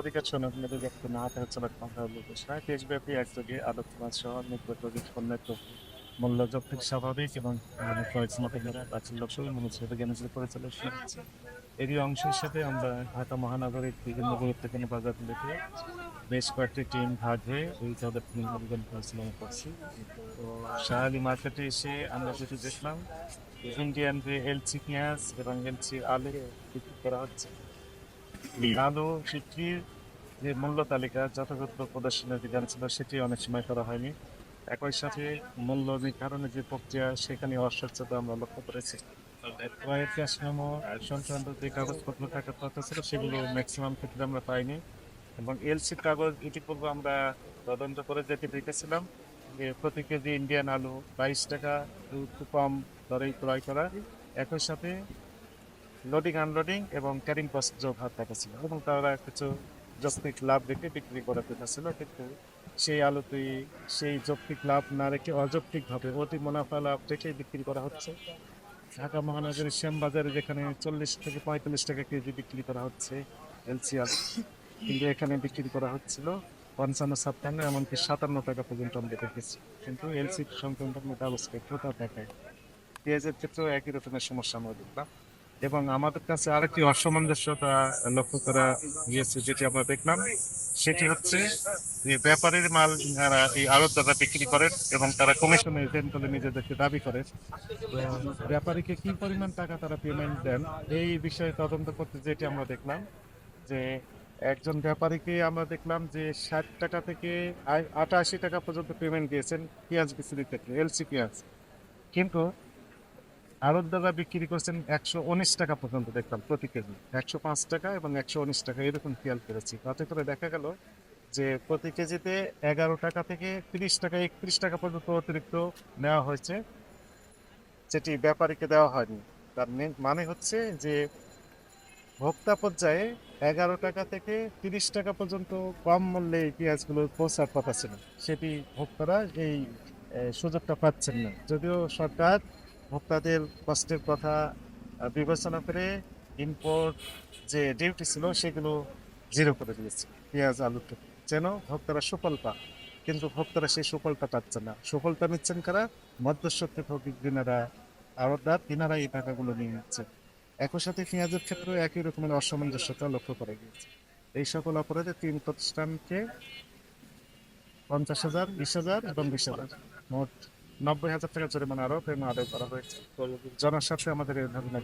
অধিকার মেলে দেখতে না হাতে না কথা হলো ঘোষণায় দেশব্যাপী একযোগে আলোচনা সহ নির্গত পণ্যের মূল্য যৌক্তিক, স্বাভাবিক এবং প্রাচীন লক্ষ্য মনুষ্যদের জ্ঞানের পরিচালনা শুনেছে এরই অংশ হিসেবে আমরা ঢাকা মহানগরের বিভিন্ন গুরুত্বপূর্ণ বাজারগুলিতে বেশ কয়েকটি টিম ভাগ হয়ে এই তাদের পরিচালনা করছি। তো শাহালি মার্কেটে এসে আমরা যেটি দেখলাম ইন্ডিয়ান যে এলসি পেঁয়াজ এবং এলসি আলু বিক্রি করা হচ্ছে। আলু বিক্রির যে মূল্য তালিকা যথাযথ প্রদর্শনের বিধান ছিল সেটি অনেক সময় করা হয়নি। একই সাথে মূল্য নির্ধারণের যে প্রক্রিয়া, সেখানে অস্বচ্ছতা আমরা লক্ষ্য করেছি। ক্রয়ের ক্যাশ মেমো সংক্রান্ত যে কাগজপত্র থাকার কথা ছিল, সেগুলো ম্যাক্সিমাম ক্ষেত্রে আমরা পাইনি। এবং এলসির কাগজ ইতিপূর্বে আমরা তদন্ত করে যেতে দেখেছিলাম যে প্রতি কেজি ইন্ডিয়ান আলু বাইশ টাকা একটু কম দরেই ক্রয় করা। একই সাথে লোডিং আনলোডিং এবং ক্যারিং কস্ট যোগ হাত ছিল এবং তারা কিছু যৌক্তিক লাভ রেখে বিক্রি করার কথা ছিল, কিন্তু সেই আলুতেই সেই যৌক্তিক লাভ না রেখে অযৌক্তিকভাবে অতি মুনাফা লাভ রেখে বিক্রি করা হচ্ছে। ঢাকা মহানগরের শ্যামবাজারে যেখানে চল্লিশ থেকে পঁয়তাল্লিশ টাকা কেজি বিক্রি করা হচ্ছে, এলসিআর কিন্তু এখানে বিক্রি করা হচ্ছিল পঞ্চান্ন, ছাপ্পান্ন এমনকি সাতান্ন টাকা পর্যন্ত আমরা দেখেছি। কিন্তু এলসি সংক্রান্ত কাগজকে কোথাও দেখায়? পেঁয়াজের ক্ষেত্রেও একই রকমের সমস্যা আমরা দেখলাম। এবং আমাদের কাছে আরেকটি অসামঞ্জস্যতা লক্ষ্য করা গিয়েছে, যেটি আমরা দেখলাম। সেটি হচ্ছে যে ব্যাপারীর মাল যারা এই আড়ত দ্বারা বিক্রি করেন এবং তারা কমিশনের এজেন্ট বলে নিজেদেরকে দাবি করে তো ব্যাপারীকে কি পরিমাণ টাকা তারা পেমেন্ট দেন, এই বিষয়ে তদন্ত করতে যেটি আমরা দেখলাম, যে একজন ব্যাপারীকে আমরা দেখলাম যে ষাট টাকা থেকে আটাশি টাকা পর্যন্ত পেমেন্ট দিয়েছেন, পেঁয়াজ বিক্রির ক্ষেত্রে, এলসি পেঁয়াজ। কিন্তু আড়ত দ্বারা বিক্রি করছেন একশো উনিশ টাকা পর্যন্ত দেখলাম প্রতি কেজি। একশো পাঁচ টাকা এবং একশো উনিশ টাকা এরকম খেয়াল করেছি। তাতে করে দেখা গেল যে প্রতি কেজিতে এগারো টাকা থেকে তিরিশ টাকা, একত্রিশ টাকা পর্যন্ত অতিরিক্ত নেওয়া হয়েছে, যেটি ব্যাপারীকে দেওয়া হয়নি। তার মেন মানে হচ্ছে যে ভোক্তা পর্যায়ে এগারো টাকা থেকে তিরিশ টাকা পর্যন্ত কম মূল্যে এই পেঁয়াজগুলো পৌঁছার কথা ছিল। সেটি ভোক্তারা এই সুযোগটা পাচ্ছেন না। যদিও সরকার ভোক্তাদের কষ্টের কথা বিবেচনা করে ইম্পোর্ট যে ডিউটি ছিল সেগুলো জিরো করে দিয়েছে, পেঁয়াজ আলুতে যেন ভোক্তারা সুফল পায় কিন্তু ভোক্তারা সেই সুফলটা পাচ্ছে না। সুফলটা নিচ্ছেন কারা? মধ্যস্থত্বে ভোগী দিনারা আড়তদার তিনারা এই টাকাগুলো নিয়ে নিচ্ছে। একই সাথে পেঁয়াজের ক্ষেত্রেও একই রকমের অসামঞ্জস্যতা লক্ষ্য করা গিয়েছে। এই সকল অপরাধে তিন প্রতিষ্ঠানকে পঞ্চাশ হাজার, বিশ হাজার এবং বিশ হাজার, মোট নব্বই হাজার টাকা জরিমানা আরোপ এবং আদায় করা হয়েছে। জনস্বার্থে আমাদের এই ধরনের